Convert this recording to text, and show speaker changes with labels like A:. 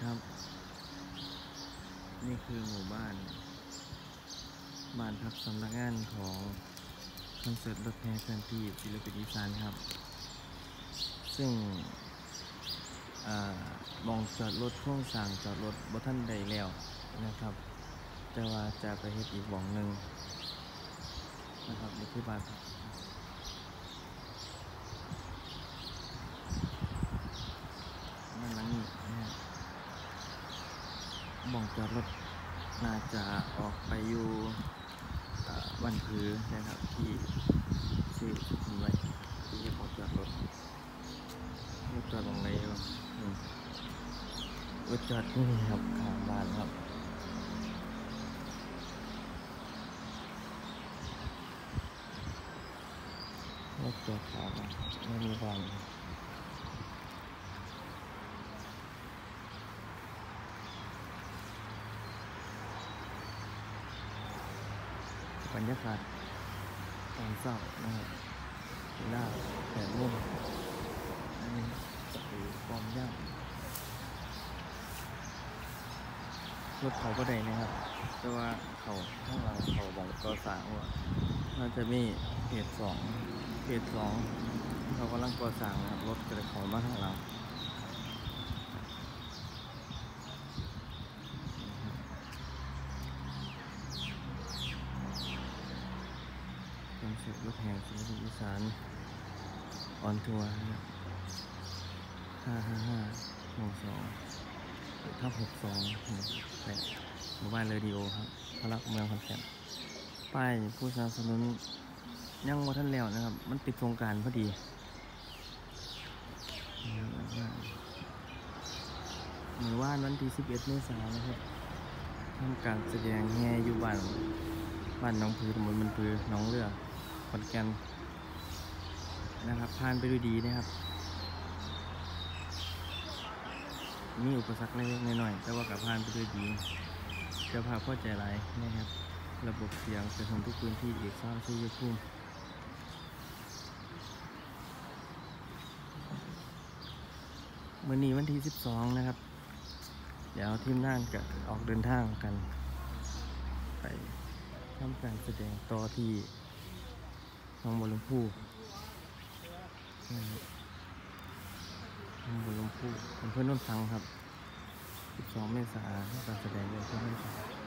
A: ครับ นี่คือหมู่บ้าน บ้านพักสำนักงานของคอนเสิร์ตรถแห่เคลื่อนที่ศิลปินอีสานครับ ซึ่งอมองจอดรถโครงสร้างจอดรถบ่ท่านใดแล้วนะครับ แต่ว่าจะไปเฮ็ดอีกหว่องหนึ่งนะครับนี่คือบ้านพักบ้านหลังนี้นะฮะห มองจอดรถน่าจะออกไปอยู่วันพือนะครับที่ชื่อคุณไว้ที่จะบอกจอดรถรถจอดตรงไหนวะรถจอดที่นี่ครับข้างบ้านครับรถจอดขาวไม่มีบ้าน บรรยากาศตอนเช้านะครับเวลาแปดโมงอันนี้คือความยากรถเขาก็ได้นะครับ แต่ว่าเขาข้างหลังเขาบอกก็สางว่าน่าจะมีเพจสองเพจสองเขากำลังก่อสร้างนะครับรถกระเขามาข้างหลังคอนเซ็ปต์ รถแห่ศิลปินอีสานออนทัวร์ครับห้าห้าห้าหนึ่งสองทับหกสองหนึ่งแปดหมู่บ้านเรดิโอครับพลักเมืองคอนแก่นป้ายผู้สนับสนุนยังว่าท่านแล้วนะครับ มันติดโครงการพอดีหมู่บ้านวันที่11เอ็ดเมษายนนะครับทำการแสดงแห่อยู่บ้านบ้านน้องพือตำบลมันพือน้องเรือ ขอนแก่นนะครับผ่านไปด้วยดีนะครับ มีอุปสรรคเล็กๆน้อยๆแต่ว่ากับผ่านไปด้วยดีจ้าภาพเข้าใจหลายนะครับ ระบบเสียงจะทำทุกพื้นที่เอกสร้างชื่อพุ่มมื่อนี้วันที่ 12 นะครับ เดี๋ยวทีมงานจะออกเดินทางกัน ไปทำการแสดงต่อที่ นองบัวลำพูนะครับหนองบัวลำพูอำเภอโนนทังครับ 12 เมษายนการแสดงเพื่องที่นนทัง